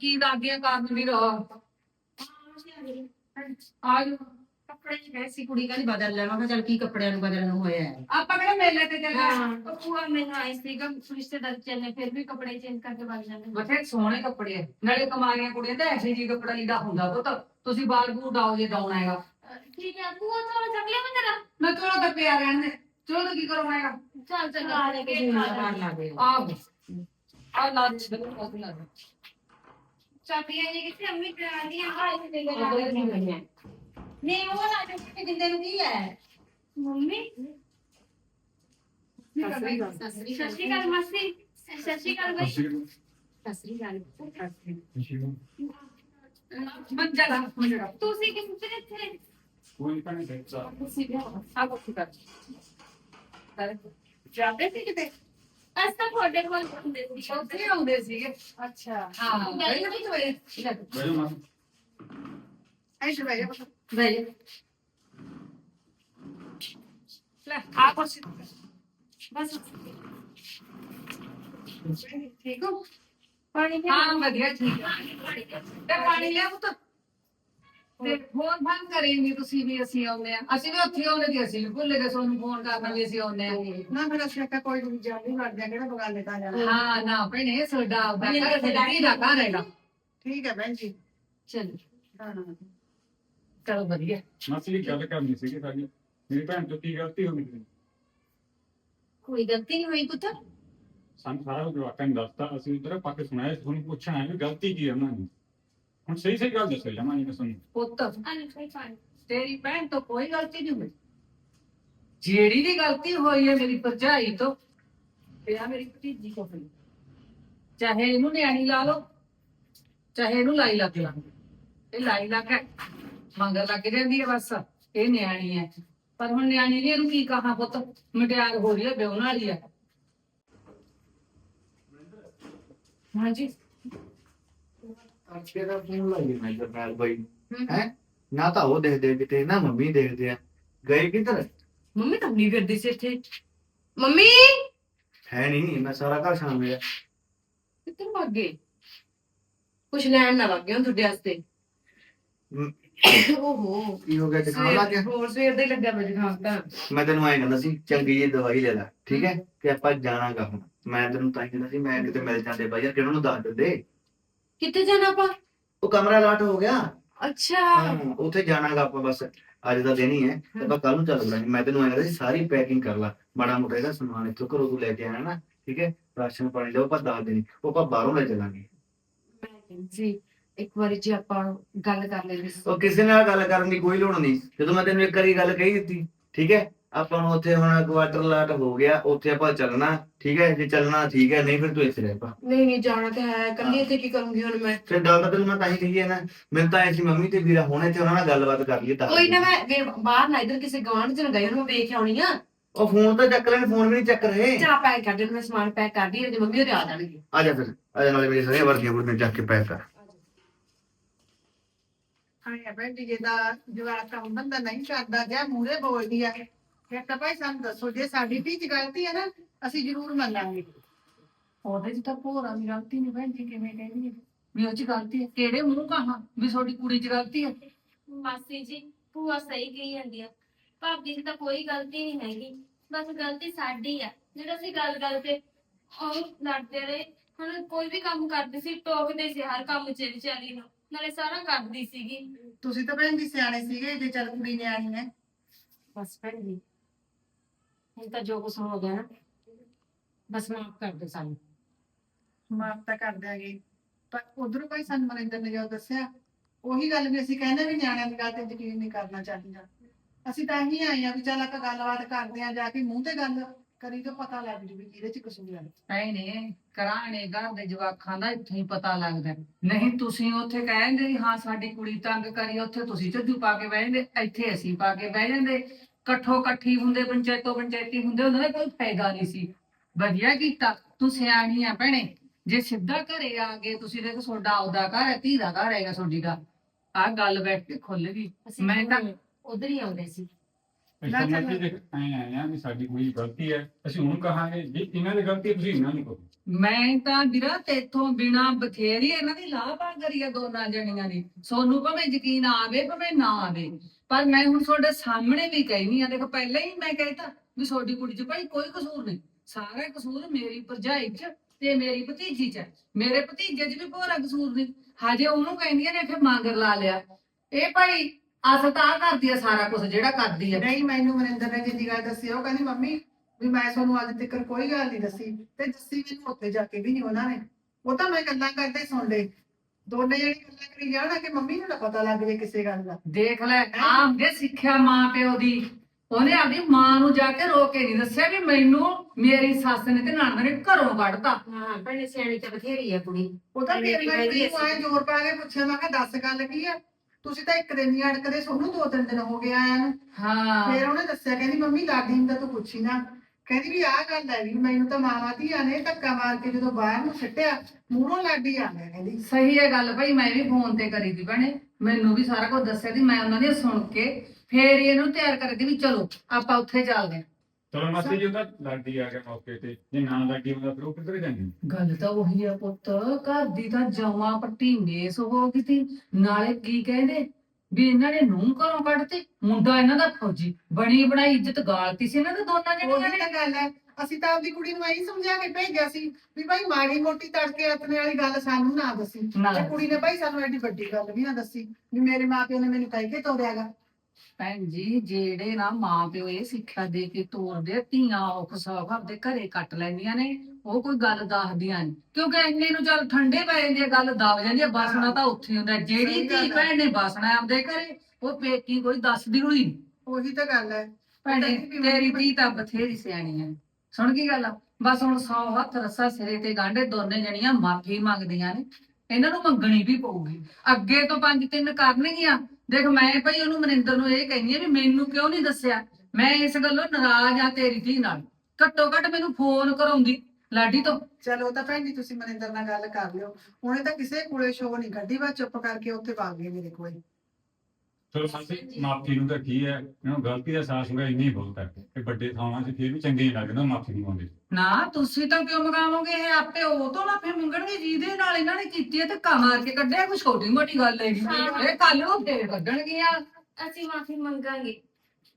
ਕੀ ਦਾਦੀਆਂ ਕਰਨ ਵੀ ਰੋ ਆ ਜਾਓ। ਕੱਪੜੇ ਚ ਗਏ ਸੀ ਕੁੜੀ ਕਹਿੰਦੀ ਬਦਲ ਲੈ। ਮੈਂ ਕਿਹਾ ਚੱਲ ਕੀ ਕੱਪੜਿਆਂ ਨੂੰ ਬਦਲਣ ਨੂੰ ਹੋਇਆ ਹੈ? ਆਪਾਂ ਕਿਹੜਾ ਮੇਲੇ ਤੇ ਚੱਲੇ? ਹਾਂ। ਪਪੂਆ ਮੈਨੂੰ ਆਈ ਸੀਗਾ ਰਿਸ਼ਤੇਦਾਰ ਚੱਲੇ ਫਿਰ ਵੀ ਕੱਪੜੇ ਚੇਂਜ ਕਰਕੇ ਵਗ ਜਾਂਦੇ ਬਥੇ ਸੋਹਣੇ ਕੱਪੜੇ ਆ। ਨਾਲੇ ਕਮਾਰੀਆਂ ਕੁੜੀਆਂ ਤਾਂ ਐਸੇ ਜੀ ਕੱਪੜਾ ਲੀੜਾ ਹੁੰਦਾ ਪੁੱਤ। ਤੁਸੀਂ ਬਾਲ ਬੂਟ ਆਓ ਜੇ ਡਾਉਣਾ ਹੈਗਾ। ਅਹ ਠੀਕ ਹੈ ਪੂਆ ਥੋੜਾ ਚੱਕ ਲਿਆ ਮੈਂ ਤੇਰਾ ਮੈਂ ਚਲੋ ਤਾਂ ਪਿਆ ਰਹਿਣ ਦੇ। ਚਲੋ ਤਾਂ ਕੀ ਕਰਨਾ ਹੈਗਾ? ਚੱਲ ਚੱਲ ਆ ਲੈ ਕੇ ਜਿੰਨਾ ਲਾ। ਦੇ ਆਹ। ਆ ਲਾ ਦੇ। ਬਿਲਕੁਲ ਕਾਫੀ ਲਾ ਦੇ। ਚਾਬੀਆਂ ਜੀ ਕਿੱਥੇ ਅੰਮੀ ਕਰਾ ਦੀਆਂ ਹਾਂ ਇੱਥੇ ਦੇ ਦੋਵੇਂ ਨਹੀਂ ਹੋਈਆਂ ਨਹੀਂ ਉਹ ਲਾ ਦੇ ਕਿ ਜਿੰਦੇ ਨੂੰ ਕੀ ਹੈ? ਮੰਮੀ? ਸਸਰੀ ਗੱਲ ਸਤਿ ਸ਼੍ਰੀ ਅਕਾਲ। ਮਾਸੀ। ਸਤਿ ਸ਼੍ਰੀ ਅਕਾਲ ਬਾਈ। ਸਸਰੀ ਗੱਲ ਮੰਜਾ ਲਾ ਮੰਜਾ ਲਾ। ਤੁਸੀਂ ਕਿੱਥੇ ਇੱਥੇ? ਤੁਸੀਂ ਵੀ ਆ ਕੁਛ ਕਰ। ਕਰ ਜਾਂਦੇ ਸੀ ਕਿਤੇ? ਅਸ ਤਾਂ ਤੁਹਾਡੇ ਕੋਲ ਹੁੰਦੇ ਸੀ। ਉੱਥੇ ਆਉਂਦੇ ਸੀਗੇ। ਅੱਛਾ। ਹਾਂ। ਬੈਠ ਬਈ ਤੂੰ ਵੇ ਐਸੇ ਬਈ ਵੇ ਲੈ ਆ ਕੁਛ ਬਸ। ਠੀਕ ਹੋ? ਪਾਣੀ ਹਾਂ ਵਧੀਆ ਠੀਕ ਹੈ ਤੇ ਪਾਣੀ ਲਿਆ ਪੁੱਤ। ਤੇ ਫੋਨ ਫਾਨ ਕਰੇਂਗੇ ਤੁਸੀਂ ਵੀ ਅਸੀਂ ਆਉਂਦੇ ਆ ਅਸੀਂ ਵੀ ਉੱਥੇ ਆਉਂਦੇ ਸੀ ਅਸੀਂ ਵੀ ਭੁੱਲ ਗਏ ਤੁਹਾਨੂੰ ਫੋਨ ਕਰਨਾ ਵੀ ਅਸੀਂ ਆਉਂਦੇ ਆ ਨਾ ਫਿਰ ਅਸੀਂ ਆਖਿਆ ਕੋਈ ਨਹੀਂ ਜਾਣੀ ਵੜ ਜਾ ਕਿਹੜਾ ਬਗਾਨੇ ਤਾਂ ਜਾਣਾ। ਹਾਂ ਨਾ ਭੈਣੇ ਸੋਡਾ ਦਾ ਘਰ ਸਦਾਈ ਦਾ ਘਰ ਹੈਗਾ। ਠੀਕ ਹੈ ਭੈਣ ਜੀ। ਚਲ। ਹਾਂ ਚਲੋ ਵਧੀਆ। ਮਾਸੀ ਜੀ ਗੱਲ ਕਰਨੀ ਸੀਗੀ ਸਾਡੀ। ਮੇਰੀ ਭੈਣ ਤੋਂ ਕੀ ਗਲਤੀ ਹੋ ਗਈ ਸੀ? ਕੋਈ ਗਲਤੀ ਨਹੀਂ ਹੋਈ ਪੁੱਤ। ਸਾਨੂੰ ਸਾਰਾ ਕੁਝ ਜਵਾਕਾਂ ਨੇ ਦੱਸਤਾ। ਅਸੀਂ ਉਧਰ ਪੱਕ ਸੁਣਾਇਆ ਸੀ, ਤੁਹਾਨੂੰ ਪੁੱਛਣਾ ਹੈ ਵੀ ਗਲਤੀ ਕੀ ਹੈ ਉਹਨਾਂ ਦੀ। ਹੁਣ ਸਹੀ ਸਹੀ ਗੱਲ ਦੱਸੋ ਜਮਾ ਜੀ ਤੁਹਾਨੂੰ। ਪੁੱਤ। ਤੇਰੀ ਭੈਣ ਤੋਂ ਕੋਈ ਗਲਤੀ ਨਹੀਂ ਹੋਈ। ਜਿਹੜੀ ਵੀ ਗਲਤੀ ਹੋਈ ਹੈ ਮੇਰੀ ਭਰਜਾਈ ਤੋਂ ਤੇ ਆ ਮੇਰੀ ਭਤੀਜੀ ਤੋਂ ਹੋਈ। ਚਾਹੇ ਇਹਨੂੰ ਨਿਆਣੀ ਲਾ ਲਓ ਚਾਹੇ ਇਹਨੂੰ ਲਾਈ ਲੱਗ ਲਾ ਇਹ ਲਾਈ ਲੱਗ ਹੈ ਮੰਗਰ ਲੱਗ ਜਾਂਦੀ ਹੈ ਬਸ। ਇਹ ਨਿਆਣੀ ਹੈ। ਪਰ ਹੁਣ ਨਿਆਣੀ ਨੇ ਇਹਨੂੰ ਕੀ ਕਹਾ ਪੁੱਤ? ਮਟਿਆਰ ਹੋ ਰਹੀ ਹੈ ਵਿਆਹਣ ਵਾਲੀ ਹੈ। ਹਾਂਜੀ। ਅੱਛੇ ਦਾ ਫੋਨ ਲਾਈ ਮੈਂ ਜਰਨੈਲ ਬਾਈ। ਹੈ। ਨਾ ਤਾਂ ਉਹ ਦੇਖਦੇ ਕਿਤੇ ਨਾ ਮੰਮੀ ਦੇਖਦੇ ਆ। ਗਏ ਕਿੱਧਰ? ਮੰਮੀ ਤਾਂ ਨਹੀਂ ਫਿਰਦੀ ਸੀ ਇੱਥੇ। ਮੰਮੀ! ਹੈ ਨਹੀਂ ਮੈਂ ਸਾਰਾ ਘਰ ਸ਼ਾਮ ਲਿਆ। ਕਿੱਧਰ ਭੱਗ ਗਏ? ਕੁਛ ਲੈਣ ਨਾ ਲੱਗ ਗਏ ਹੁਣ ਤੁਹਾਡੇ ਵਾਸਤੇ। ਹਮ। ਓਹੋ। ਕੀ ਹੋ ਗਿਆ ਦਿਖਾਉਣ ਲੱਗ ਗਿਆ? ਹੋਰ ਸਵੇਰ ਦੇ ਲੱਗਾ ਬਜ ਖਾਂ ਤਾਂ। ਮੈਂ ਤੈਨੂੰ ਐਂ ਕਹਿੰਦਾ ਸੀ ਚੰਗੀ ਜੀ ਦਵਾਈ ਲੈ ਲੈ ਠੀਕ ਹੈ? ਕਿ ਆਪਾਂ ਜਾਣਾਗਾ ਹੁਣ। ਮੈਂ ਤੈਨੂੰ ਤਾਂ ਹੀ ਕਹਿੰਦਾ ਸੀ ਮੈਂ ਕਿਤੇ ਮਿਲ ਜਾਂਦੇ ਬਾਈ ਯਾਰ ਕਿਹਨਾਂ ਨੂੰ ਦੱਸ ਦਿੰਦੇ? ਕਿੱਥੇ ਜਾਣਾ ਆਪਾਂ? ਉਹ ਕਮਰਾ ਲਾਟ ਹੋ ਗਿਆ। ਅੱਛਾ। ਹਾਂ ਉੱਥੇ ਜਾਣਾਗਾ ਆਪਾਂ ਬਸ। ਅੱਜ ਦਾ ਦਿਨ ਹੀ ਹੈ। ਤੇ ਆਪਾਂ ਕੱਲ ਨੂੰ ਚੱਲ ਪੜਾਂਗੇ। ਮੈਂ ਤੈਨੂੰ ਐਂ ਕਹਿੰਦਾ ਸੀ ਸਾਰੀ ਪੈਕਿੰਗ ਕਰ ਲੈ। ਮਾੜਾ ਮੋਟਾ ਇਹਦਾ ਸਮਾਨ ਇੱਥੋਂ ਘਰੋਂ ਤੂੰ ਲੈ ਕੇ ਆਣਾ ਨਾ ਠੀਕ ਹੈ? ਰਾਸ਼ਨ ਪਾਣੀ ਦਾ ਉਹ ਆਪਾਂ ਦੱਸ ਦੇਣੀ। ਉਹ ਆਪਾਂ ਬਾਹਰੋਂ ਲੈ ਚੱਲਾਂਗੇ। ਸੀ ਇੱਕ ਵਾਰੀ ਜੇ ਆਪਾਂ ਗੱਲ ਕਰ ਲੈਂਦੇ ਸੀ ਉਹ ਕਿਸੇ ਨਾਲ ਗੱਲ ਕਰਨ ਦੀ ਕੋਈ ਲੋੜ ਨਹੀਂ। ਜਦੋਂ ਮੈਂ ਤੈਨੂੰ ਇੱਕ ਵਾਰੀ ਗੱਲ ਕਹੀ ਦਿੱਤੀ ਠੀਕ ਹੈ? ਆਪਾਂ ਨੂੰ ਉੱਥੇ ਹੁਣ ਕੁਆਟਰ ਲਾਟ ਹੋ ਗਿਆ ਉੱਥੇ ਆਪਾਂ ਚੱਲਣਾ ਠੀਕ ਹੈ? ਜੇ ਚੱਲਣਾ ਠੀਕ ਹੈ ਨਹੀਂ ਫਿਰ ਤੂੰ ਇੱਥੇ ਰਹਿ ਪਾ। ਨਹੀਂ ਨਹੀਂ ਜਾਣਾ ਤਾਂ ਹੈ ਕੱਲੀ ਇੱਥੇ ਕੀ ਕਰੂੰਗੀ ਹੁਣ ਮੈਂ? ਫਿਰ ਗੱਲ ਤਾਂ ਤੈਨੂੰ ਮੈਂ ਤਾਂ ਹੀ ਕਹੀ ਹੈ ਨਾ ਮੈਨੂੰ ਤਾਂ ਐਸੀ ਮੰਮੀ ਤੇ ਵੀਰਾ ਹੋਣੇ ਤੇ ਉਹਨਾਂ ਨਾਲ ਗੱਲਬਾਤ ਕਰ ਲਈਏ ਤਾਂ। ਕੋਈ ਨਾ ਮੈਂ ਮੈਂ ਬਾਹਰ ਨਾ ਇਧਰ ਕਿਸੇ ਗਵਾਂਢ ਚ ਨਾ ਗਈ ਉਹਨੂੰ ਮੈਂ ਵੇਖ ਆਉਣੀ ਆ। ਉਹ ਫੋਨ ਤਾਂ ਚੱਕ ਲੈਣ ਫੋਨ ਵੀ ਨਹੀਂ ਚੱਕ ਰਹੇ। ਚਾਹ ਪੈਕ ਕਰ ਦੇਣ ਮੈਂ ਸਮਾਨ ਪੈਕ ਕਰ ਦੀ ਜੇ ਮੰਮੀ ਉਹਦੇ ਆ ਜਾਣਗੇ। ਆ ਜਾ ਫਿਰ ਆ ਜਾ ਨਾਲੇ ਮੇਰੀ ਸਾਰੀਆਂ ਵਰਦੀਆਂ ਵਰਦੀਆਂ ਚੱਕ ਕੇ ਪੈਕ ਕਰ। ਹਾਂ ਭੈਣ ਜੀ ਜਿਹਦਾ ਜਵਾਕ ਕੰਮ ਬੰਦਾ ਨਹੀਂ ਕਰਦਾ ਜਾਂ ਮੂਰੇ ਬੋਲਦੀ ਆ। ਫਿਰ ਤਾਂ ਭਾਈ ਸਾਨੂੰ ਦੱਸੋ ਜੇ ਸਾਡੀ ਵੀ ਗਲਤੀ ਹੈ ਨਾ ਅਸੀਂ ਜ਼ਰੂਰ ਮੰਨਾਂਗੇ। ਉਹਦੇ ਚ ਤਾਂ ਭੋਰਾ ਦੀ ਗਲਤੀ ਨਹੀਂ ਭੈਣ ਜੀ ਕਿਵੇਂ ਕਹਿੰਦੀ ਹੈ? ਵੀ ਉਹ ਚ ਗਲਤੀ ਹੈ। ਕਿਹੜੇ ਮੂੰਹ ਕਹਾ ਵੀ ਤੁਹਾਡੀ ਕੁੜੀ ਚ ਗਲਤੀ ਹੈ? ਮਾਸੀ ਜੀ ਭੂਆ ਸਹੀ ਕਹੀ ਜਾਂਦੀ ਆ। ਭਾਬੀ ਦੀ ਤਾਂ ਕੋਈ ਗਲਤੀ ਨਹੀਂ ਹੈਗੀ। ਬਸ ਗਲਤੀ ਸਾਡੀ ਆ। ਜਿਹੜਾ ਅਸੀਂ ਗੱਲ ਗੱਲ ਤੇ ਉਹ ਲੜਦੇ ਰਹੇ। ਹੁਣ ਕੋਈ ਵੀ ਕੰਮ ਕਰਦੀ ਸੀ ਟੋਕਦੇ ਸੀ ਹਰ ਕੰਮ 'ਚ ਵਿਚਾਰੀ ਨੂੰ। ਨਾਲੇ ਸਾਰਾ ਕਰਦੀ ਸੀਗੀ। ਤੁਸੀਂ ਤਾਂ ਭੈਣ ਜੀ ਸਿਆਣੇ ਸੀਗੇ ਜੇ ਚੱਲ ਕੁੜੀ ਨਿਆਣੀ ਹੈ। ਬਸ ਭੈਣ ਜੀ ਹੁਣ ਤਾਂ ਜੋ ਕੁਛ ਹੋ ਗਿਆ ਨਾ ਬਸ ਮਾਫ ਕਰ ਦੇ ਸਾਨੂੰ। ਮਾਫ ਤਾਂ ਕਰ ਦਿਆਂਗੇ। ਪਰ ਉਧਰੋਂ ਭਾਈ ਸਾਨੂੰ ਮਨਿੰਦਰ ਨੇ ਜੋ ਦੱਸਿਆ ਉਹੀ ਗੱਲ ਵੀ ਅਸੀਂ ਕਹਿੰਦੇ ਵੀ ਨਿਆਣਿਆਂ ਦੀ ਗੱਲ ਤੇ ਯਕੀਨ ਨਹੀਂ ਕਰਨਾ ਚਾਹੀਦਾ। ਅਸੀਂ ਤਾਂ ਇਹੀ ਆਏ ਆ ਵੀ ਚੱਲ ਆਪਾਂ ਗੱਲਬਾਤ ਕਰਦੇ ਆ ਜਾ ਕੇ ਮੂੰਹ ਤੇ ਗੱਲ ਕਰੀ ਤਾਂ ਪਤਾ ਲੱਗ ਜੂ ਵੀ ਕਿਹਦੇ ਚ ਕਸੂਰ ਹੈ ਐਨੇ ਕਰਾਣੇ ਘਰ ਦੇ ਜਵਾਕਾਂ ਦਾ ਇੱਥੇ ਹੀ ਪਤਾ ਲੱਗਦਾ। ਨਹੀਂ ਤੁਸੀਂ ਉੱਥੇ ਕਹਿੰਦੇ ਹਾਂ ਸਾਡੀ ਕੁੜੀ ਤੰਗ ਕਰੀ ਉੱਥੇ ਤੁਸੀਂ ਝੱਜੂ ਪਾ ਕੇ ਬਹਿ ਜਾਂਦੇ ਇੱਥੇ ਅਸੀਂ ਪਾ ਕੇ ਬਹਿ ਜਾਂਦੇ। ਇਕੱਠੋ ਇਕੱਠੀ ਹੁੰਦੇ ਪੰਚਾਇਤੋਂ ਪੰਚਾਇਤੀ ਹੁੰਦੇ ਉਹਨਾਂ ਦਾ ਕੋਈ ਫਾਇਦਾ ਨਹੀਂ ਸੀ। ਵਧੀਆ ਕੀਤਾ। ਤੂੰ ਸਿਆਣੀ ਆ ਭੈਣੇ। ਜੇ ਸਿੱਧਾ ਘਰੇ ਆ ਗਏ ਤੁਸੀਂ ਦੇਖ ਤੁਹਾਡਾ ਆਪਦਾ ਘਰ ਹੈ ਧੀ ਦਾ ਘਰ ਹੈਗਾ ਤੁਹਾਡੀ ਦਾ। ਆ ਗੱਲ ਬੈਠ ਕੇ ਖੁੱਲ ਗਈ। ਅਸੀਂ ਮੈਂ ਤਾਂ ਉਧਰ ਹੀ ਆਉਂਦੇ ਸੀ। ਤਰ੍ਹਾਂ ਕਿ ਦੇਖ ਆਏ ਆ ਵੀ ਸਾਡੀ ਕੋਈ ਗਲਤੀ ਹੈ। ਅਸੀਂ ਹੁਣ ਕਹਾਂਗੇ ਜੇ ਇਹਨਾਂ ਦੀ ਗਲਤੀ ਹੈ, ਤੁਸੀਂ ਇਹਨਾਂ ਨੂੰ ਕਹੋ ਮੈਂ ਤਾਂ ਵੀਰਾ ਤੇਥੋਂ ਬਿਨਾ ਬਥੇਰੀ ਇਹਨਾਂ ਦੀ ਲਾਭਾ ਕਰੀ ਆ ਦੋਨਾਂ ਜਣੀਆਂ ਦੀ। ਸੋਨੂੰ ਭਾਵੇਂ ਯਕੀਨ ਆਵੇ ਭਾਵੇਂ ਨਾ ਆਵੇ। ਪਰ ਮੈਂ ਹੁਣ ਤੁਹਾਡੇ ਸਾਹਮਣੇ ਵੀ ਕਹਿਨੀ ਆ, ਦੇਖੋ ਪਹਿਲਾਂ ਹੀ ਮੈਂ ਕਹਿਤਾ ਵੀ ਤੁਹਾਡੀ ਕੁੜੀ 'ਚ ਭਾਈ ਕੋਈ ਕਸੂਰ ਨਹੀਂ। ਸਾਰਾ ਕਸੂਰ ਮੇਰੀ ਭਰਜਾਈ 'ਚ ਤੇ ਮੇਰੀ ਭਤੀਜੀ 'ਚ ਹੈ। ਮੇਰੇ ਭਤੀਜੇ 'ਚ ਵੀ ਭੋਰਾ ਕਸੂਰ ਨਹੀਂ। ਹਜੇ ਉਹਨੂੰ ਕਹਿੰਦੀਆਂ ਨੇ, ਫਿਰ ਮੰਗਰ ਲਾ ਲਿਆ। ਇਹ ਭਾਈ ਅਸਲ ਤਾਂ ਆਹ ਕਰਦੀ ਆ ਸਾਰਾ ਕੁਝ ਜਿਹੜਾ ਕਰਦੀ ਆ। ਨਹੀਂ, ਮੈਨੂੰ ਮਨਿੰਦਰ ਨੇ ਜਿੰਨੀ ਗੱਲ ਦੱਸੀ, ਉਹ ਕਹਿੰਦੀ, ਮੰਮੀ, ਵੀ ਮੈਂ ਤੁਹਾਨੂੰ ਅੱਜ ਤੱਕ ਕੋਈ ਗੱਲ ਨਹੀਂ ਦੱਸੀ ਤੇ ਦੱਸੀ ਮੈਨੂੰ ਉੱਥੇ ਜਾ ਕੇ ਵੀ ਨਹੀਂ ਉਹਨਾਂ ਨੇ। ਉਹ ਤਾਂ ਮੈਂ ਗੱਲਾਂ ਕਰਦੇ ਸੁਣ ਲਏ। ਦੋਨੇ ਜਣੇ ਗੱਲਾਂ ਕਰੀ ਜਾਣਾ ਕਿ ਮੰਮੀ ਨੂੰ ਨਾ ਪਤਾ ਲੱਗ ਜੇ ਕਿਸੇ ਗੱਲ ਦਾ। ਦੇਖ ਲੈ ਆਹ ਹੁੰਦੀ ਸਿੱਖਿਆ ਮਾਂ ਪਿਓ ਦੀ। ਉਹਨੇ ਆਪਣੀ ਮਾਂ ਨੂੰ ਜਾ ਕੇ ਰੋ ਕੇ ਨਹੀਂ ਦੱਸਿਆ ਵੀ ਮੈਨੂੰ ਮੇਰੀ ਸੱਸ ਨੇ ਤੇ ਨਣਦ ਨੇ ਘਰੋਂ ਕੱਢਤਾ। ਹਾਂ ਭੈਣੇ ਸਿਆਣੀ ਤਾਂ ਬਥੇਰੀ ਆ ਕੁੜੀ। ਉਹ ਤਾਂ ਐਵੇਂ ਫਿਰ ਮੈਂ ਕਹਿੰਦੀ ਮੈਨੂੰ ਆਏ ਜ਼ੋਰ ਪਾ ਕੇ ਪੁੱਛਿਆ ਮੈਂ ਕਿਹਾ ਦੱਸ ਗੱਲ ਕੀ ਆ? ਤੁਸੀਂ ਤਾਂ ਇੱਕ ਦਿਨ ਨਹੀਂ ਅੜਕਦੇ ਸੋਨੂੰ ਦੋ ਤਿੰਨ ਦਿਨ ਹੋ ਗਏ ਆਇਆ ਨੂੰ। ਹਾਂ। ਫਿਰ ਉਹਨੇ ਦੱਸਿਆ ਕਹਿੰਦੀ ਮੰਮੀ ਲਾਡੀ ਨੂੰ ਤਾਂ ਤੂੰ ਪੁੱਛੀ ਨਾ। ਕਹਿੰਦੀ ਵੀ ਆਹ ਗੱਲ ਹੈ ਵੀ ਮੈਨੂੰ ਤਾਂ ਮਾਵਾਂ ਧੀਆਂ ਨੇ ਧੱਕਾ ਮਾਰ ਕੇ ਜਦੋਂ ਬਾਹਰ ਨੂੰ ਸਿੱਟਿਆ ਮੂਹਰੋਂ ਲਾਡੀ ਆ ਗਿਆ ਕਹਿੰਦੀ ਸਹੀ ਹੈ ਗੱਲ ਭਾਈ ਮੈਂ ਵੀ ਫੋਨ ਤੇ ਕਰੀ ਦੀ ਭੈਣੇ। ਮੈਨੂੰ ਵੀ ਸਾਰਾ ਕੁਝ ਦੱਸਿਆ ਦੀ ਮੈਂ ਉਹਨਾਂ ਦੀ ਸੁਣ ਕੇ ਫੇਰ ਹੀ ਇਹਨੂੰ ਤਿਆਰ ਕਰਦੀ ਵੀ ਚਲੋ ਆਪਾਂ ਉੱਥੇ ਚੱਲਦੇ ਹਾਂ। ਚਲੋ ਮਾਸੀ ਜੀ ਉਹਦਾ ਲਾਡੀ ਆ ਗਿਆ ਮੌਕੇ ਤੇ। ਜੇ ਨਾ ਲਾਡੀ ਹੁੰਦਾ ਫਿਰ ਉਹ ਕਿੱਧਰ ਜਾਂਦੀ? ਗੱਲ ਤਾਂ ਉਹੀ ਆ ਪੁੱਤ ਘਰ ਦੀ ਤਾਂ ਜਮਾ ਪੱਟੀ ਮੇਸ ਹੋ ਗਈ ਤੀ ਨਾਲੇ ਕੀ ਕਹਿੰਦੇ ਵੀ ਇਹਨਾਂ ਨੇ ਨੂੰਹ ਘਰੋਂ ਕੱਢਤੀ ਮੁੰਡਾ ਇਹਨਾਂ ਦਾ ਫੌਜੀ ਬਣੀ ਬਣਾਈ ਇੱਜ਼ਤ ਗਾਲਤੀ ਸੀ ਇਹਨਾਂ ਦੇ ਦੋਨਾਂ ਜਣੀਆਂ ਉਹੀ ਨੇ। ਤਾਂ ਗੱਲ ਹੈ ਅਸੀਂ ਤਾਂ ਆਪਦੀ ਕੁੜੀ ਨੂੰ ਇਹੀ ਸਮਝਾ ਕੇ ਭੇਜਿਆ ਸੀ ਵੀ ਭਾਈ ਮਾੜੀ ਮੋਟੀ ਤੜਕੇ ਆਪਣੇ ਵਾਲੀ ਗੱਲ ਸਾਨੂੰ ਨਾ ਦੱਸੀ। ਨਾ ਤੇ ਕੁੜੀ ਨੇ ਭਾਈ ਸਾਨੂੰ ਐਡੀ ਵੱਡੀ ਗੱਲ ਵੀ ਨਾ ਦੱਸੀ ਵੀ ਮੇਰੇ ਮਾਪਿਓ ਨੇ ਮੈਨੂੰ ਕਹਿ ਕੇ ਤੋਰਿਆਗਾ ਭੈਣ ਜੀ ਜਿਹੜੇ ਨਾ ਮਾਂ ਪਿਓ ਇਹ ਸਿੱਖਿਆ ਦੇ ਕੇ ਤੋਰਦੇ ਧੀਆਂ ਔਖ ਸੌਖ ਆਪਦੇ ਘਰੇ ਕੱਟ ਲੈਂਦੀਆਂ ਨੇ ਉਹ ਕੋਈ ਗੱਲ ਦੱਸਦੀਆਂ ਨਹੀਂ ਕਿਉਂਕਿ ਇੰਨੇ ਨੂੰ ਚੱਲ ਠੰਡੇ ਪੈ ਜਾਂਦੀ ਗੱਲ ਦਬ ਜਾਂਦੀ ਆ ਬਸਣਾ ਤਾਂ ਉੱਥੇ ਹੀ ਹੁੰਦਾ। ਜਿਹੜੀ ਧੀ ਹੈ। ਭੈਣ ਨੇ ਬਸਣਾ ਆਪਦੇ ਘਰੇ ਉਹ ਪੇਕੀ ਕੋਈ ਦੱਸਦੀ ਹੋਈ ਨੀ। ਉਹੀ ਤਾਂ ਗੱਲ ਹੈ। ਭੈਣੇ ਨੀ ਤੇਰੀ ਧੀ ਤਾਂ ਬਥੇਰੀ ਸਿਆਣੀ ਹੈ। ਸੁਣ ਕੀ ਗੱਲ ਆ? ਬਸ ਹੁਣ ਸੌ ਹੱਥ ਰੱਸਾ ਸਿਰੇ ਤੇ ਗਾਂਢੇ ਦੋਨੇ ਜਣੀਆਂ ਮਾਫੀ ਮੰਗਦੀਆਂ ਨੇ। ਇਹਨਾਂ ਨੂੰ ਮੰਗਣੀ ਵੀ ਪਊਗੀ। ਅੱਗੇ ਤੋਂ ਪੰਜ ਤਿੰਨ ਕਰਨਗੀਆਂ। ਦੇਖ ਮੈਂ ਭਈ ਉਹਨੂੰ ਮਨਿੰਦਰ ਨੂੰ ਇਹ ਕਹਿੰਦੀ ਆ ਵੀ ਮੈਨੂੰ ਕਿਉਂ ਨਹੀਂ ਦੱਸਿਆ? ਮੈਂ ਇਸ ਗੱਲੋਂ ਨਾਰਾਜ਼ ਆ ਤੇਰੀ ਧੀ ਨਾਲ। ਘੱਟੋ ਘੱਟ ਮੈਨੂੰ ਫੋਨ ਕਰਾਉਂਦੀ, ਲਾਡੀ ਤੋਂ। ਚਲੋ ਤਾਂ ਭੈਣ ਜੀ, ਤੁਸੀਂ ਮਨਿੰਦਰ ਨਾਲ ਗੱਲ ਕਰ ਲਿਓ। ਉਹਨੇ ਤਾਂ ਕਿਸੇ ਕੋਲੇ ਸ਼ੋਅ ਨਹੀਂ ਕੱਢੀ, ਬਸ ਚੁੱਪ ਕਰਕੇ ਉੱਥੇ ਭਾਗ ਗਏ ਮੇਰੇ ਕੋਲ। ਚਲੋ ਮਾਸੀ ਮਾਫੀ ਨੂੰ ਤਾਂ ਕੀ ਹੈ ਇਹਨੂੰ ਗਲਤੀ ਦਾ ਅਹਿਸਾਸ ਹੋਗਾ ਇੰਨੀ ਬਹੁਤ ਹੈ। ਕਿ ਵੱਡੇ ਥਾਵਾਂ 'ਚ ਫਿਰ ਵੀ ਚੰਗੇ ਨਹੀਂ ਲੱਗਦਾ ਮਾਫੀ ਨਹੀਂ ਮੰਗਦੇ। ਨਾ ਤੁਸੀਂ ਤਾਂ ਕਿਉਂ ਮੰਗਾਵੋਗੇ? ਇਹ ਆਪੇ ਉਹ ਤੋਂ ਮਾਫੀ ਮੰਗਣਗੇ ਜਿਹਦੇ ਨਾਲ ਇਹਨਾਂ ਨੇ ਕੀਤੀ ਹੈ ਧੱਕਾ ਮਾਰ ਕੇ ਕੱਢਿਆ ਕੋਈ ਛੋਟੀ ਮੋਟੀ ਗੱਲ ਹੈਗੀ ਹਾਂ। ਇਹ ਕੱਲ ਨੂੰ ਫੇਰ ਕੱਢਣਗੀਆਂ ਅਸੀਂ ਮਾਫੀ ਮੰਗਾਂਗੇ।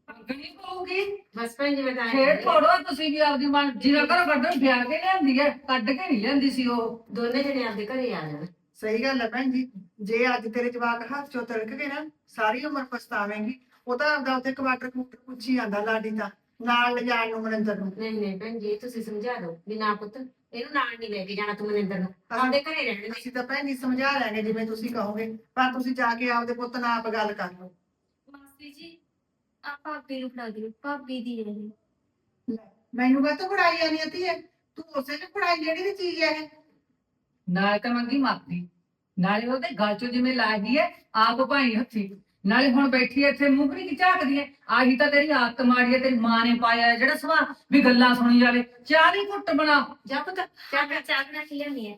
ਮੰਗਣੀ ਪਊਗੀ। ਬਸ ਭੈਣ ਜੀ ਮੈਂ ਤਾਂ ਐਂ ਫੇਰ ਥੋੜੋ ਤੁਸੀਂ ਵੀ ਆਪਦੀ ਮਨ ਜਿਹਨਾਂ ਘਰੋਂ ਕੱਢਣ ਵਿਆਹ ਕੇ ਲਿਆਂਦੀ ਹੈ ਕੱਢ ਕੇ ਨਹੀਂ ਲਿਆਂਦੀ ਸੀ ਉਹ। ਦੋਨੇ ਜਣੇ ਆਪਦੇ ਘਰੇ ਆ ਜਾਣ। ਸਹੀ ਗੱਲ ਹੈ ਭੈਣ ਜੀ। ਜੇ ਅੱਜ ਤੇਰੇ ਜਵਾਕ ਹੱਥ ਚੋਂ ਤਿਲਕ ਗਏ ਨਾ ਸਾਰੀ ਉਮਰ ਪਛਤਾਵੇਂਗੀ। ਉਹ ਤਾਂ ਆਪਦਾ ਉੱਥੇ ਕਵਾਟਰ ਕੂਟਰ ਪੁੱਛੀ ਜਾਂਦਾ ਲਾਡੀ ਦਾ ਨਾਲ ਲਿਜਾਣ ਨੂੰ ਮਨਿੰਦਰ ਨੂੰ। ਨਹੀਂ ਨਹੀਂ ਭੈਣ ਜੀ ਤੁਸੀਂ ਸਮਝਾ ਦਿਓ ਵੀ ਨਾ ਪੁੱਤ ਇਹਨੂੰ ਨਾਲ ਨਹੀਂ ਲੈ ਕੇ ਜਾਣਾ ਤੂੰ ਮਨਿੰਦਰ ਨੂੰ। ਆਪਦੇ ਘਰੇ ਰਹਿਣ ਦੇ। ਅਸੀਂ ਤਾਂ ਭੈਣ ਜੀ ਸਮਝਾ ਲੈਣੇ ਜਿਵੇਂ ਤੁਸੀਂ ਕਹੋਗੇ ਪਰ ਤੁਸੀਂ ਜਾ ਕੇ ਆਪਦੇ ਪੁੱਤ ਨਾਲ ਆਪ ਗੱਲ ਕਰ ਲਓ। ਮਾਸੀ ਜੀ ਆ ਭਾਬੀ ਨੂੰ ਫੜਾ ਦਿਓ ਭਾਬੀ ਦੀ ਰਹੇ ਮੈਨੂੰ ਕਾ ਤੂੰ ਪੜਾਈ ਆਣੀ ਆਤੀ ਹੈ ਤੂੰ ਉਸੇ ਨੇ ਪੜਾਈ ਜਿਹੜੀ ਦੀ ਚੀਜ਼ ਹੈ ਇਹ। ਨਾਲੇ ਤਾਂ ਮੰਗੀ ਮਾਫੀ। ਨਾਲੇ ਉਹਦੇ ਗਲ ਚੋਂ ਜਿਵੇਂ ਲਾਗੀ ਹੈ ਆਪ ਭਾਈ ਹੱਥੀ। ਨਾਲੇ ਹੁਣ ਬੈਠੀ ਐ ਇੱਥੇ ਮੁਕਰੀ ਕੀ ਝਾਕਦੀ ਐ ਆਹੀ ਤਾਂ ਤੇਰੀ ਆਦਤ ਮਾੜੀ ਐ ਤੇਰੀ ਮਾਂ ਨੇ ਪਾਇਆ ਹੈ, ਜਿਹੜਾ ਸਵਾ ਵੀ ਗੱਲਾਂ ਸੁਣੀ ਜਾਵੇ। ਚਾਹ ਦੀ ਘੁੱਟ ਬਣਾ। ਜਾ ਪੁੱਤ ਚਾਹ ਬਣਾ ਚਾਹ ਬਣਾ ਕੇ ਲਿਆਉਣੀ ਹੈ।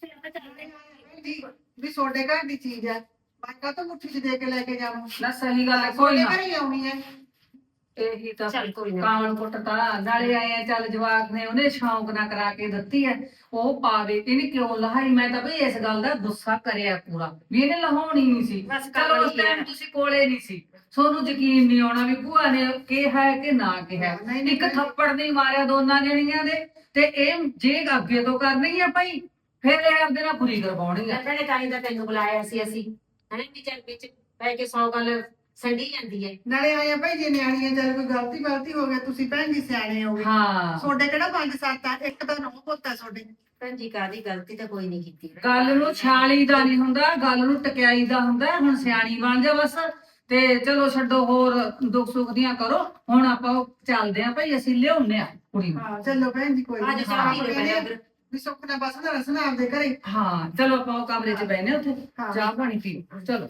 ਫਿਰ ਆਪਾਂ ਚੱਲਦੇ ਹਾਂ। ਵੀ ਤੁਹਾਡੇ ਘਰ ਦੀ ਚੀਜ਼ ਹੈ। ਮੈਂ ਕਾ ਤਾਂ ਮੁੱਠੀ 'ਚ ਦੇ ਕੇ ਲੈ ਕੇ ਜਾਵਾਂ? ਨਾ ਸਹੀ ਗੱਲ ਹੈ ਕੋਈ ਨਾ। ਘਰੇ ਹੀ ਆਉਣੀ ਹੈ। ਇਹੀ ਤਾਂ ਚੱਲ ਕੋਈ ਨਾ। ਕਾਣ ਕੁੱਟਤਾ ਨਾਲੇ ਆਏ ਆ ਚੱਲ ਜਵਾਕ ਨੇ ਉਹਨੇ ਸ਼ੌਂਕ ਨਾ ਕਰਾ ਕੇ ਦਿੱਤੀ ਐ ਉਹ ਪਾਵੇ ਇਹਨੇ ਕਿਉਂ ਲਹਾਈ? ਮੈਂ ਤਾਂ ਬਈ ਇਸ ਗੱਲ ਦਾ ਗੁੱਸਾ ਕਰਿਆ ਪੂਰਾ। ਵੀ ਇਹਨੇ ਲਹਾਉਣੀ ਨਹੀਂ ਸੀ। ਬਸ ਕਰ ਚਲੋ ਉਸ ਲਈ ਟਾਈਮ ਤੁਸੀਂ ਕੋਲੇ ਨਹੀਂ ਸੀ। ਤੁਹਾਨੂੰ ਯਕੀਨ ਨਹੀਂ ਆਉਣਾ ਵੀ ਭੂਆ ਨੇ ਕਿਹਾ ਹੈ ਕਿ ਨਾ ਕਿਹਾ ਹੈ। ਨਹੀਂ, ਨਹੀਂ, ਇੱਕ ਥੱਪੜ ਨਹੀਂ ਮਾਰਿਆ ਦੋਨਾਂ ਜਣੀਆਂ ਦੇ। ਤੇ ਇਹ ਜੇ ਅੱਗੇ ਤੋਂ ਕਰਨਗੀਆਂ ਭਾਈ ਫਿਰ ਇਹ ਆਪਦੇ ਨਾਲ ਪੂਰੀ ਕਰਵਾਉਣੀ ਆ ਭੈਣੇ ਤਾਂ ਹੀ ਤਾਂ ਤੈਨੂੰ ਬੁਲਾਇਆ ਸੀ ਅਸੀਂ। ਹਨਾ ਵੀ ਚੱਲ ਵਿੱਚ ਪੈ ਕੇ ਸੌ ਗੱਲ ਸੰਡੀ ਜਾਂਦੀ ਹੈ। ਨਾਲੇ ਆਇਆ ਭਾਈ ਜੇ ਨਿਆਣੀਆਂ ਚੱਲ ਕੋਈ ਗਲਤੀ ਗਲਤੀ ਹੋ ਗਿਆ ਤੁਸੀਂ ਭੈਣ ਜੀ ਸਿਆਣੇ ਹੋਗੇ ਹਾਂ। ਤੁਹਾਡੇ ਕਿਹੜਾ ਪੰਜ ਸੱਤ ਆ? ਇੱਕ ਤਾਂ ਨੌ ਪੁੱਤ ਆ ਤੁਹਾਡੇ। ਭੈਣ ਜੀ ਕਾਦੀ ਗਲਤੀ ਤਾਂ ਕੋਈ ਨਹੀਂ ਕੀਤੀ। ਗੱਲ ਨੂੰ ਛਾਲੀ ਦਾ ਨਹੀਂ ਹੁੰਦਾ ਗੱਲ ਨੂੰ ਟਕਿਆਈ ਦਾ ਹੁੰਦਾ ਹੁਣ ਸਿਆਣੀ ਬਣ ਜਾ ਬਸ। ਤੇ ਚਲੋ ਛੱਡੋ ਹੋਰ ਦੁੱਖ ਸੁੱਖ ਦੀਆਂ ਕਰੋ। ਹੁਣ ਆਪਾਂ ਉਹ ਚੱਲਦੇ ਆਂ ਭਾਈ ਅਸੀਂ ਲਿਆਉਨੇ ਆ ਕੁੜੀ ਨੂੰ। ਹਾਂ ਚਲੋ ਭੈਣ ਜੀ ਕੋਈ ਅੱਜ ਨੀ। ਚਾਹ ਪੀ ਆਪਾਂ ਲੈ ਕਹਿੰਦੇ ਪਹਿਲਾਂ ਆ ਵੀ ਸੁੱਖ ਨਾਲ ਬਸ ਨਾ ਰਸਨਾ ਆਪਦੇ ਘਰੇ। ਹਾਂ ਚਲੋ ਆਪਾਂ ਉਹ ਕਮਰੇ 'ਚ ਬੈਠਨੇ ਉੱਥੇ। ਚਾਹ ਪਾਣੀ ਪੀ ਚਲੋ।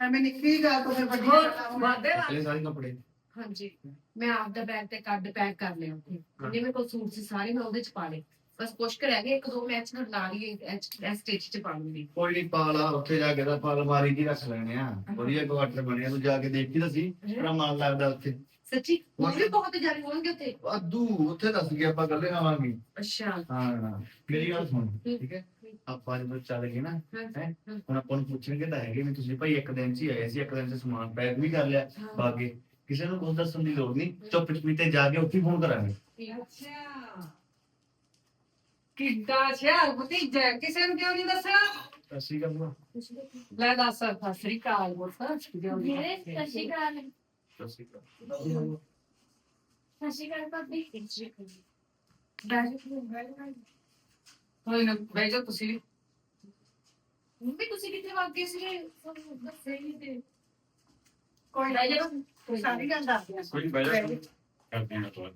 ਐਵੇਂ ਨਿੱਕੀ ਗੱਲ ਤੋਂ ਫਿਰ ਵੱਡੀ ਹੋਰ ਗੱਲ ਆ। ਵਾਦੇ ਇਹ ਸਾਰੇ ਕੱਪੜੇ ਹਾਂਜੀ ਮੈਂ ਆਪਦਾ ਬੈਗ ਤੇ ਕੱਢ ਪੈਕ ਕਰ ਲਿਆ ਉੱਥੇ। ਜਿੰਨੇ ਮੇਰੇ ਕੋਲ ਸੂਟ ਸੀ ਸਾਰੇ ਮੈਂ ਉਹਦੇ ਚ ਪਾ ਲਏ। ਬਸ ਕੁਛ ਕੁ ਰਹਿ ਗਏ ਇੱਕ ਦੋ ਮੈਚ ਨੂੰ ਲਾ ਲਈ ਐਸ ਸਟੇਜ ਚ ਪਾ ਲੂੰਗੀ ਕੋਈ ਨਹੀਂ ਪਾਲਾ ਉੱਥੇ ਜਾ ਕੇ ਤਾਂ ਪਾ ਅਲਮਾਰੀ ਦੀ ਰੱਖ ਲੈਣੇ ਆ। ਵਧੀਆ ਕੁਆਟਰ ਬਣਿਆ ਤੂੰ ਜਾ ਕੇ ਦੇਖੀ ਤਾਂ ਸੀ ਤੇਰਾ ਮਨ ਲੱਗਦਾ ਉੱਥੇ। ਸੱਚੀ? ਉਹ ਵੀ ਬਹੁਤ ਜਾਣੇ ਹੋਣਗੇ ਉੱਥੇ? ਵਾਧੂ ਉੱਥੇ ਦੱਸ ਗਿਆ ਆਪਾਂ ਗੱਲੇ ਆਵਾਂਗੇ ਅੱਛਾ। ਹਾਂ। ਮੇਰੀ ਗੱਲ ਸੁਣ ਠੀਕ ਹੈ? ਆਪਾਂ ਜਦੋਂ ਚੱਲ ਗਏ ਨਾ ਹੈ ਹੁਣ ਆਪਾਂ ਨੂੰ ਪੁੱਛਣਗੇ ਤਾਂ ਹੈਗੇ ਵੀ ਤੁਸੀਂ ਭਾਈ ਇੱਕ ਦਿਨ ਚ ਹੀ ਆਏ ਸੀ ਇੱਕ ਦਿਨ ਚ ਸਮਾਨ ਪੈਕ ਵੀ ਕਰ ਲਿਆ ਬਾਕੀ ਕਿਸੇ ਨੂੰ ਕੁਝ ਦੱਸਣ ਦੀ ਲੋੜ ਨਹੀਂ ਚੁੱਪ ਚਪੀਤੇ ਜਾ ਕੇ ਉੱਥੇ ਫੋਨ ਕਰਾਂਗੇ। ਅੱਛਾ। ਕਿੱਡਾ ਸ਼ਹਿਰ ਭਤੀਜਾ ਕਿਸੇ ਨੂੰ ਕਿਉਂ ਨਹੀਂ ਦੱਸਣਾ ਅਸੀਂ ਗੱਲ ਲੈ ਦੱਸ ਸਤਿ ਸ੍ਰੀ ਅਕਾਲ ਬੋਸ ਜਿਉਂਦੀ ਮੇਰੇ ਸਤਿ ਸ਼੍ਰੀ ਅਕਾਲ। ਸਤਿ ਸ਼੍ਰੀ ਅਕਾਲ। ਭਾਬੀ। ਕੋਈ ਨਾ ਬਹਿ ਜਾਓ ਤੁਸੀਂ ਵੀ। ਮੰਮੀ ਤੁਸੀਂ ਕਿੱਥੇ ਵਗ ਗਏ ਸੀਗੇ? ਤੁਹਾਨੂੰ ਦੱਸਿਆ ਹੀ ਨਹੀਂ ਤੇ। ਕੋਈ ਬਹਿ ਨਾ ਜਾਓ ਸਾਰੀ ਗੱਲ ਦੱਸ ਦਿਆਂ ਕੋਈ ਬਹਿ ਜਾ ਕਰਦੇ ਹਾਂ ਤੋਂ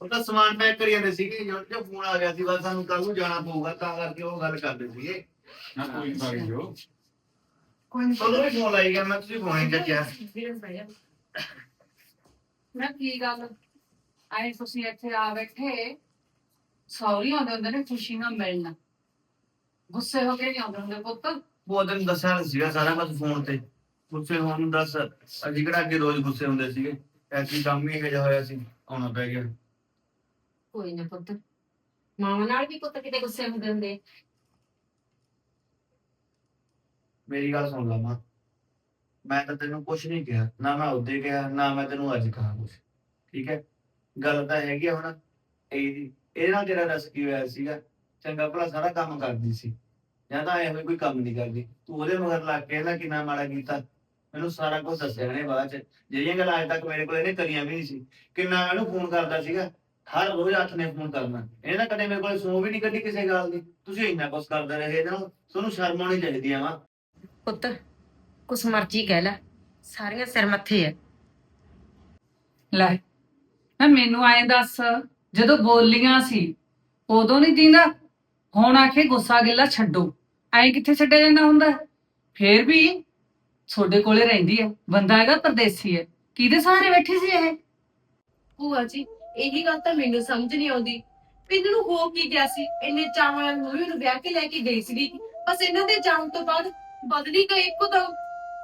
ਉਹ ਤਾਂ ਸਮਾਨ ਪੈਕ ਕਰੀ ਜਾਂਦੇ ਸੀਗੇ ਜਦੋਂ ਜੋ ਫੋਨ ਆ ਗਿਆ ਸੀ ਬਸ ਸਾਨੂੰ ਕੱਲ ਨੂੰ ਜਾਣਾ ਪਊਗਾ ਤਾਂ ਕਰਕੇ ਉਹ ਗੱਲ ਕਰਦੇ ਸੀਗੇ। ਨਾ ਕੋਈ ਬਾਈ ਜੋ। ਕੋਈ ਨੀ। ਤੁਹਾਨੂੰ ਵੀ ਫੋਨ ਲਾਈ ਗਿਆ ਮੈਂ ਤੁਸੀਂ ਫੋਨ ਨਹੀਂ ਚੱਕਿਆ। ਮੈਂ ਕੀ ਗੱਲ ਆਏ ਤੁਸੀਂ ਇੱਥੇ ਆ ਬੈਠੇ ਸੌਰੀ ਆਉਂਦੇ ਹੁੰਦੇ ਨੇ ਖੁਸ਼ੀ ਨਾਲ ਮਿਲਣਾ। ਗੁੱਸੇ ਹੋ ਕੇ ਨਹੀਂ ਆਉਂਦੇ ਹੁੰਦੇ ਪੁੱਤ? ਉਹ ਦਿਨ ਦੱਸਿਆ ਸੀਗਾ ਸਾਰਾ ਕੁਝ ਫੋਨ ਤੇ। ਗੁੱਸੇ ਹੋਣ ਨੂੰ ਦੱਸ ਅਸੀਂ ਕਿਹੜਾ ਅੱਗੇ ਰੋਜ਼ ਗੁੱਸੇ ਹੁੰਦੇ ਸੀਗੇ? ਐਸੀ ਕੰਮ ਹੀ ਇਹੋ ਜਿਹਾ ਹੋਇਆ ਸੀ ਆਉਣਾ ਪੈ ਗਿਆ। ਕੋਈ ਨਾ ਪੁੱਤ ਮਾਵਾਂ ਨਾਲ ਵੀ ਪੁੱਤ ਕਿਤੇ ਗੁੱਸੇ ਹੁੰਦੇ ਹੁੰਦੇ। ਮੇਰੀ ਗੱਲ ਸੁਣ ਲਾ ਮਾਂ। ਮੈਂ ਤਾਂ ਤੈਨੂੰ ਕੁਝ ਨਹੀਂ ਕਿਹਾ ਨਾ ਮੈਂ ਉਹਦੇ ਕਿਹਾ ਨਾ ਮੈਂ ਤੈਨੂੰ ਅੱਜ ਕਹਾ ਕੁਝ ਠੀਕ ਹੈ? ਗੱਲ ਤਾਂ ਹੈਗੀ ਆ ਹੁਣ ਇਹ ਇਹ ਨਾਲ ਤੇਰਾ ਰਸ ਕੀ ਹੋਇਆ ਸੀਗਾ? ਚੰਗਾ ਭਲਾ ਸਾਰਾ ਕੰਮ ਕਰਦੀ ਸੀ। ਜਾਂ ਤਾਂ ਐਵੇਂ ਕੋਈ ਕੰਮ ਨਹੀਂ ਕਰਦੀ। ਤੂੰ ਉਹਦੇ ਮਗਰ ਲੱਗ ਕੇ ਨਾ ਕਿੰਨਾ ਮਾੜਾ ਕੀਤਾ। ਮੈਨੂੰ ਸਾਰਾ ਕੁਝ ਦੱਸਿਆ ਨੇ ਬਾਅਦ ਚ। ਜਿਹੜੀਆਂ ਗੱਲਾਂ ਅੱਜ ਤੱਕ ਮੇਰੇ ਕੋਲ ਇਹਨੇ ਕਰੀਆਂ ਵੀ ਨਹੀਂ ਸੀ। ਕਿੰਨਾ ਮੈਨੂੰ ਫੋਨ ਕਰਦਾ ਸੀਗਾ। ਹਰ ਰੋਜ਼ ਹੱਥ ਨੇ ਫੋਨ ਕਰਨਾ। ਇਹਨੇ ਕਦੇ ਮੇਰੇ ਕੋਲ ਸੌ ਵੀ ਨਹੀਂ ਕੱਢੀ ਕਿਸੇ ਗੱਲ ਦੀ। ਤੁਸੀਂ ਇੰਨਾ ਕੁਝ ਕਰਦੇ ਰਹੇ ਇਹਨਾਂ ਨੂੰ ਤੁਹਾਨੂੰ ਸ਼ਰਮ ਆਉਣੀ ਚਾਹੀਦੀ ਆ ਵਾ ਪੁੱਤ, ਕੁਛ ਮਰਜ਼ੀ ਕਹਿ ਲੈ। ਸਾਰੀਆਂ ਸਿਰ ਮੱਥੇ ਆ। ਲੈ। ਮੈਂ ਮੈਨੂੰ ਐਂ ਦੱਸ, ਜਦੋਂ ਬੋਲੀਆਂ ਸੀ, ਉਦੋਂ ਨਹੀਂ ਦਿੰਦਾ? ਹੁਣ ਆਖੇ ਗੁੱਸਾ ਗਿੱਲਾ ਛੱਡੋ। ਐ ਕਿੱਥੇ ਛੱਡਿਆ ਜਾਂਦਾ ਹੁੰਦਾ? ਫੇਰ ਵੀ ਤੁਹਾਡੇ ਕੋਲੇ ਰਹਿੰਦੀ ਹੈ ਬੰਦਾ ਹੈਗਾ ਪਰਦੇਸੀ ਹੈ ਕਿਹਦੇ ਸਹਾਰੇ ਬੈਠੀ ਸੀ ਇਹ? ਭੂਆ ਜੀ, ਇਹੀ ਗੱਲ ਤਾਂ ਮੈਨੂੰ ਸਮਝ ਨਹੀਂ ਆਉਂਦੀ। ਪਿੰਡ ਨੂੰ ਹੋ ਕੀ ਗਿਆ ਸੀ? ਇੰਨੇ ਚਾਵਾਂ ਨਾਲ ਮੰਮੀ ਨੂੰ ਵਿਆਹ ਕੇ ਲੈ ਕੇ ਗਈ ਸੀ ਬਸ ਇਹਨਾਂ ਦੇ ਜਾਣ ਤੋਂ ਬਾਅਦ ਬਦਲੀ ਗਈ ਇੱਕਦਮ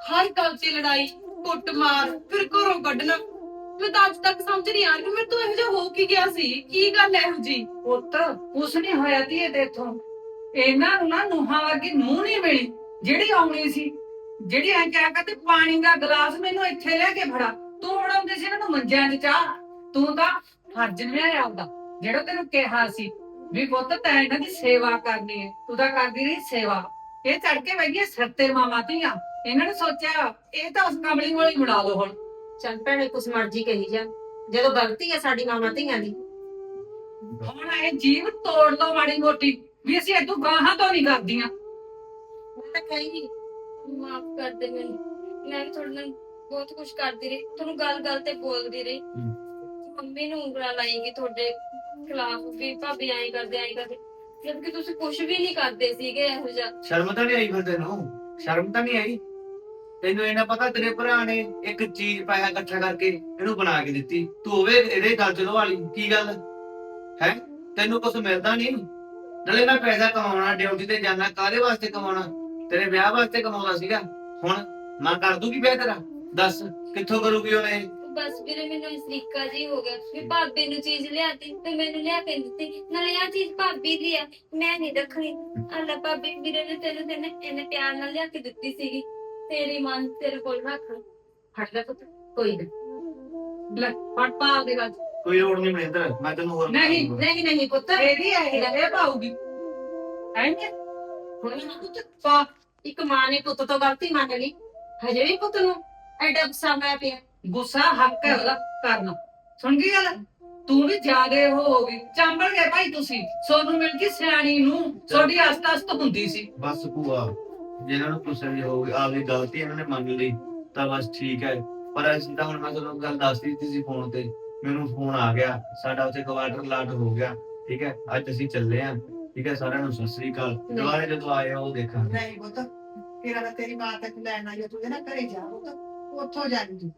ਹਰ ਗੱਲ ਚ ਲੜਾਈ, ਕੁੱਟਮਾਰ, ਫਿਰ ਘਰੋਂ ਕੱਢਣਾ। ਮੈਂ ਤਾਂ ਅੱਜ ਤੱਕ ਸਮਝ ਨਹੀਂ ਆ ਰਹੀ ਮੇਰੇ ਤੋਂ ਇਹੋ ਜਿਹਾ ਹੋ ਕੀ ਗਿਆ ਸੀ? ਕੀ ਗੱਲ ਇਹੋ ਜੀ ਪੁੱਤ ਉਸ ਨਹੀਂ ਹੋਇਆ ਤੀ ਇਹ ਦੇਖੋ ਇਹਨਾਂ ਨੂੰ ਨਾ ਨੂਹਾਂ ਵਰਗੀ ਨੂੰਹ ਨਹੀਂ ਮਿਲੀ, ਜਿਹੜੀ ਆਉਣੀ ਸੀ। ਜਿਹੜੀ ਐਂ ਕਿਹਾ ਕਰਦੇ ਪਾਣੀ ਦਾ ਗਲਾਸ ਮੈਨੂੰ ਇੱਥੇ ਲੈ ਕੇ ਫੜਾ। ਤੂੰ ਹੁਣ ਆਉਂਦੇ ਸੀ ਇਹਨਾਂ ਨੂੰ ਮੰਜਿਆਂ 'ਚ ਚਾਹ। ਤੂੰ ਤਾਂ ਫਰਜ਼ ਨਹੀਂ ਆਉਂਦਾ। ਜਿਹੜਾ ਤੈਨੂੰ ਕਿਹਾ ਸੀ ਵੀ ਪੁੱਤ, ਤੈਂ ਇਹਨਾਂ ਦੀ ਸੇਵਾ ਕਰਨੀ ਹੈ। ਤੂੰ ਤਾਂ ਕਰਦੀ ਰਹੀ ਸੇਵਾ। ਇਹ ਚੜ ਕੇ ਬੈਠੀ ਸਿਰ ਤੇ ਮਾਮਾ ਧੀਆਂ। ਇਹਨਾਂ ਨੇ ਸੋਚਿਆ, ਇਹ ਤਾਂ ਉਸ ਕਮਲੀ ਵਾਲੀ ਬਣਾ ਲਓ ਹੁਣ। ਚੱਲ ਭੈਣੇ ਕੁਛ ਮਰਜ਼ੀ ਕਹੀ ਜਾ। ਜਦੋਂ ਗਲਤੀ ਹੈ ਸਾਡੀ ਮਾਵਾਂ ਧੀਆਂ ਦੀ। ਹੁਣ ਇਹ ਜੀਵ ਤੋੜ ਲਓ ਮਾੜੀ ਮੋਟੀ ਵੀ ਅਸੀਂ ਇਦੋਂ ਗਾਹਾਂ ਤੋਂ ਨਹੀਂ ਕਰਦੀਆਂ। ਮੈਂ ਤਾਂ ਕਹੀ ਨਹੀਂ ਮਾਫ ਕਰ ਦੇ ਮੈਨੂੰ। ਮੈਂ ਤੁਹਾਡੇ ਨਾਲ ਬਹੁਤ ਕੁਝ ਕਰਦੀ ਰਹੀ ਤੁਹਾਨੂੰ ਗੱਲ ਗੱਲ ਤੇ ਬੋਲਦੀ ਰਹੀ। ਮੰਮੀ ਨੂੰ ਉਂਗਲਾਂ ਲਾਏਗੀ ਤੁਹਾਡੇ ਖਿਲਾਫ ਵੀ ਭਾਬੀ ਐਂ ਕਰਦੇ ਐਂ ਕਰਦੇ। ਜਦ ਕਿ ਤੁਸੀਂ ਕੁਝ ਵੀ ਨਹੀਂ ਕਰਦੇ ਸੀਗੇ ਇਹੋ ਜਿਹਾ। ਸ਼ਰਮ ਤਾਂ ਨਹੀਂ ਆਈ ਫਿਰ ਤੈਨੂੰ? ਸ਼ਰਮ ਤਾਂ ਨਹੀਂ ਆਈ? ਤੈਨੂੰ ਇਹਨਾਂ ਪਤਾ ਤੇਰੇ ਭਰਾ ਨੇ ਇੱਕ ਚੀਜ਼ ਪੈਸਾ ਇਕੱਠਾ ਕਰਕੇ ਇਹਨੂੰ ਬਣਾ ਕੇ ਦਿੱਤੀ। ਤੂੰ ਹੋਵੇ ਇਹਦੇ ਗੱਲ ਚਲੋ ਵਾਲੀ, ਕੀ ਗੱਲ? ਹੈ? ਤੈਨੂੰ ਕੁਝ ਮਿਲਦਾ ਨਹੀਂ? ਨਾਲੇ ਮੈਂ ਪੈਸਾ ਕਮਾਉਣਾ, ਡਿਊਟੀ ਤੇ ਜਾਣਾ ਕਾਹਦੇ ਵਾਸਤੇ ਕਮਾਉਣਾ? ਤੇਰੇ ਵਿਆਹ ਵਾਸਤੇ ਕਮਾਉਣਾ ਸੀਗਾ। ਹੁਣ ਮਾਂ ਕਰ ਦੂਗੀ ਵਿਆਹ ਤੇਰਾ? ਦੱਸ, ਕਿੱਥੋਂ ਕਰੂਗੀ ਉਹਨੇ ਬਸ ਵੀਰੇ, ਮੈਨੂੰ ਇਸ ਤਰੀਕਾ ਜੀ ਹੋ ਗਿਆ। ਵੀ ਭਾਬੀ ਨੂੰ ਚੀਜ਼ ਲਿਆਤੀ, ਤੇ ਮੈਨੂੰ ਲਿਆ ਕੇ ਦਿੱਤੀ। ਨਾਲੇ ਆ ਚੀਜ਼ ਭਾਬੀ ਦੀ ਆ, ਮੈਂ ਨਹੀਂ ਰੱਖਣੀ। ਅੱਲਾ ਭਾਬੀ, ਵੀਰੇ ਨੇ ਤੈਨੂੰ ਤੈਨੇ ਇਹਨੇ ਪਿਆਰ ਨਾਲ ਲਿਆ ਕੇ ਦਿੱਤੀ ਸੀਗੀ। ਤੇਰੀ ਮਨ ਤੇਰੇ ਕੋਲ ਰੱਖ। ਫੜ ਲੈ ਪੁੱਤ ਕੋਈ ਨਾ। ਲੈ ਫੜ ਪਾ ਦੇ ਗੱਲ ਕੋਈ ਲੋੜ ਨਹੀਂ ਮਨਿੰਦਰ ਮੈਂ ਤੈਨੂੰ ਹੋਰ ਨਹੀਂ। ਨਹੀਂ ਨਹੀਂ ਪੁੱਤ। ਇਹਦੀ ਹੈ ਇਹ। ਪਾਉਗੀ ਐਂਗੇ ਹੁਣ ਨਾ ਪੁੱਤ ਪਾ। ਇੱਕ ਮਾਂ ਨੇ ਪੁੱਤ ਤੋਂ ਗਲਤੀ ਮੰਨ ਲਈ। ਹਜੇ ਵੀ ਪੁੱਤ ਨੂੰ ਐਡਾ ਗੁੱਸਾ ਮੈਂ ਪਿਆ। ਗੁੱਸਾ ਹੱਕ ਹੈ ਉਹਦਾ ਕਰਨਾ ਸੁਣ ਗਈ ਗੱਲ? ਤੂੰ ਵੀ ਜਾਗੇ ਹੋ ਗਈ। ਚਾਂਬਲ ਗਏ ਭਾਈ ਤੁਸੀਂ। ਸੋਨੂੰ ਮਿਲ ਗਈ ਸਿਆਣੀ ਨੂੰ। ਤੁਹਾਡੀ ਅਸਤ ਅਸਤ ਹੁੰਦੀ ਸੀ। ਬਸ ਭੂਆ। ਜਿਹਨਾਂ ਨੂੰ ਪੁੱਛਣ ਦੀ ਹੋਊਗੀ ਆਪਦੀ ਗਲਤੀ ਇਹਨਾਂ ਨੇ ਮੰਨ ਲਈ ਤਾਂ ਬਸ ਠੀਕ ਹੈ। ਪਰ ਅਸੀਂ ਤਾਂ ਹੁਣ ਮੈਂ ਤੁਹਾਨੂੰ ਗੱਲ ਦੱਸ ਦਿੱਤੀ ਸੀ ਫੋਨ ਤੇ ਮੈਨੂੰ ਫੋਨ ਆ ਗਿਆ ਸਾਡਾ ਉੱਥੇ ਕੁਆਟਰ ਲਾਟ ਹੋ ਗਿਆ ਠੀਕ ਹੈ? ਅੱਜ ਅਸੀਂ ਚੱਲੇ ਆਂ ਠੀਕ ਹੈ? ਸਾਰਿਆਂ ਨੂੰ ਸਤਿ ਸ੍ਰੀ ਅਕਾਲ। ਦੁਬਾਰੇ ਜਦੋਂ ਆਏ ਉਹ ਦੇਖਾਂਗੇ। ਨਹੀਂ ਪੁੱਤ ਤੇਰਾ ਤਾਂ ਤੇਰੀ ਮਾਂ ਤੱਕ ਲੈਣ ਆਈ ਆ, ਤੂੰ ਇਹਦੇ ਨਾਲ ਘਰੇ ਜਾ ਪੁੱਤ ਉੱਥੋਂ ਤੂੰ।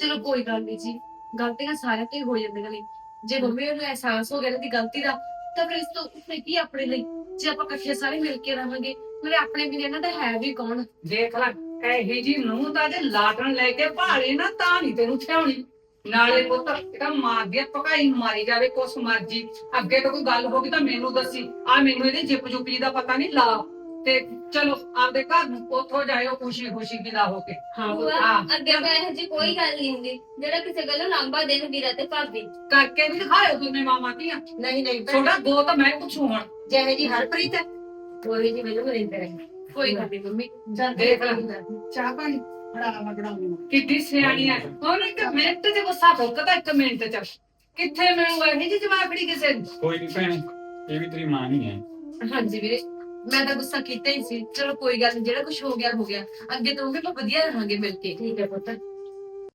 ਚਲੋ ਕੋਈ ਗੱਲ ਨਹੀਂ ਜੀ ਗਲਤੀਆਂ ਸਾਰਿਆਂ ਤੋਂ ਹੀ ਹੋ ਜਾਂਦੀਆਂ ਨੇ। ਜੇ ਮੰਮੀ ਨੂੰ ਅਹਿਸਾਸ ਹੋ ਗਿਆ ਇਹਨਾਂ ਦੀ ਗਲਤੀ ਦਾ ਤਾਂ ਫਿਰ ਇਸ ਤੋਂ ਉੱਤੇ ਕੀ ਆਪਣੇ ਲਈ? ਜੇ ਆਪਾਂ ਇਕੱਠੇ ਸਾਰੇ ਮਿਲ ਕੇ ਰਹਾਂਗੇ ਮੇਰੇ ਆਪਣੇ ਵੀ ਇਹਨਾਂ ਦਾ ਹੈ ਵੀ ਕੌਣ? ਦੇਖ ਲੈ ਇਹੀ ਜੀ ਨੂੰ ਤਾਂ ਜੇ ਲਾਟਣ ਲੈ ਕੇ ਭਾਲੇ ਨਾ ਤਾਂ ਨਹੀਂ ਤੈਨੂੰ ਥਿਆਉਣੀ ਨਾਲੇ ਪੁੱਤ ਇਹਦਾ ਮਾਰ ਦਿਆ ਪਕਾਈ ਮਾਰੀ ਜਾਵੇ ਕੁਛ ਮਰਜ਼ੀ। ਅੱਗੇ ਤੋਂ ਕੋਈ ਗੱਲ ਹੋ ਗਈ ਤਾਂ ਮੈਨੂੰ ਦੱਸੀ। ਆ ਮੈਨੂੰ ਇਹਦੀ ਜਿੱਪ ਜੁਪੀ ਦਾ ਪਤਾ ਨਹੀਂ ਲਾ। ਤੇ ਚਲੋ ਆਪਦੇ ਘਰ ਨੂੰ ਉੱਥੋਂ ਜਾਇਓ ਖੁਸ਼ੀ ਖੁਸ਼ੀ ਵਿਦਾ ਹੋ ਕੇ। ਹਾਂ। ਅੱਗੇ ਤਾਂ ਇਹੋ ਜਿਹੀ ਕੋਈ ਗੱਲ ਨਹੀਂ ਹੁੰਦੀ। ਜਿਹੜਾ ਕਿਸੇ ਗੱਲੋਂ ਲਾਂਬਾ ਦੇਣ ਵੀਰਾ ਤੇ ਭਾਬੀ। ਕਰਕੇ ਵੀ ਦਿਖਾਇਓ ਦੋਨੇ ਮਾਮਾ ਧੀਆਂ। ਨਹੀਂ ਨਹੀਂ ਤੁਹਾਡਾ ਦੋ ਤਾਂ ਮੈਂ ਪੁੱਛੂ ਹੁਣ। ਜਿਹੇ ਜੀ ਹਰਪ੍ਰੀਤ ਹੈ। ਜੀ ਮੈਨੂੰ ਮਰਿੰਦਰ ਹੈ ਕੋਈ ਗੱਲ ਨਹੀਂ ਮੰਮੀ ਚੱਲ ਦੇਖ ਲੈ। ਚਾਹ ਪਾਣੀ ਬੜਾ ਮੈਂ ਬਣਾਉਂਦੀ ਹਾਂ। ਕਿੱਡੀ ਸਿਆਣੀ ਹੈ ਹੁਣ ਇੱਕ ਮਿੰਟ ਚ ਗੁੱਸਾ ਫੁੱਕਦਾ ਇੱਕ ਮਿੰਟ ਚ। ਕਿੱਥੇ ਮੈਨੂੰ ਇਹ ਜੀ ਜਵਾਬੜੀ ਕਿਸੇ ਨੂੰ? ਕੋਈ ਨਹੀਂ ਭੈਣ ਇਹ ਵੀ ਤੇਰੀ ਮਾਂ ਨਹੀਂ ਹੈ। ਹਾਂਜੀ ਵੀਰੇ ਮੈਂ ਤਾਂ ਗੁੱਸਾ ਕੀਤਾ ਹੀ ਸੀ। ਚਲੋ ਕੋਈ ਗੱਲ ਨਹੀਂ ਜਿਹੜਾ ਕੁਝ ਹੋ ਗਿਆ ਹੋ ਗਿਆ। ਅੱਗੇ ਤੋਂ ਵੀ ਆਪਾਂ ਵਧੀਆ ਰਹਾਂਗੇ ਮਿਲ ਕੇ। ਠੀਕ ਹੈ ਪੁੱਤ।